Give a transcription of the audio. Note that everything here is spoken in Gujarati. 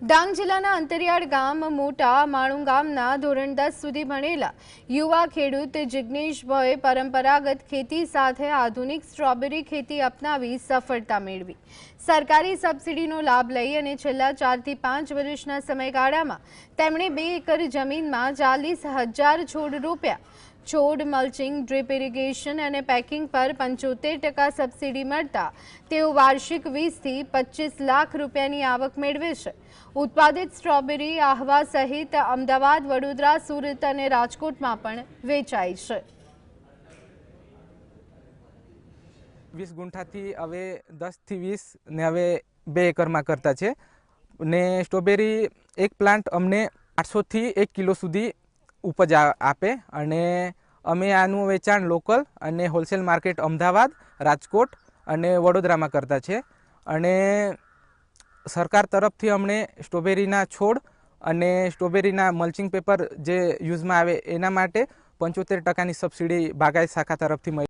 ડાંગ જિલ્લાના અંતરિયાળ ગામ મોટા માણું ગામના ધોરણ દસ સુધી ભણેલા યુવા ખેડૂત જિગ્નેશભાઈ પરંપરાગત ખેતી સાથે આધુનિક સ્ટ્રોબેરી ખેતી અપનાવી સફળતા મેળવી. સરકારી સબસિડીનો લાભ લઈ અને છેલ્લા ચારથી પાંચ વર્ષના સમયગાળામાં તેમણે બે એકર જમીનમાં ચાલીસ હજાર છોડ રોપ્યા. છોડ, મલ્ચિંગ, ડ્રીપ ઇરિગેશન અને પેકિંગ પર પંચોતેર ટકા સબસિડી મળતા તેઓ વાર્ષિક વીસથી પચીસ લાખ રૂપિયાની આવક મેળવે છે. ઉત્પાદિત સ્ટ્રોબેરી આહવા સહિત અમદાવાદ, વડોદરા, સુરત અને રાજકોટમાં પણ વેચાય છે. વીસ ગુંઠાથી હવે દસથી વીસ ને હવે બે એકરમાં કરતા છે. ને સ્ટ્રોબેરી એક પ્લાન્ટ અમને આઠસોથી એક કિલો સુધી ઉપજ આપે અને અમે આનું વેચાણ લોકલ અને હોલસેલ માર્કેટ અમદાવાદ, રાજકોટ અને વડોદરામાં કરતા છે. અને સરકાર તરફથી અમને સ્ટ્રોબેરીના છોડ અને સ્ટ્રોબેરીના મલ્ચિંગ પેપર જે યુઝમાં આવે એના માટે પંચોતેર ટકાની સબસિડી બાગાયત શાખા તરફથી મળી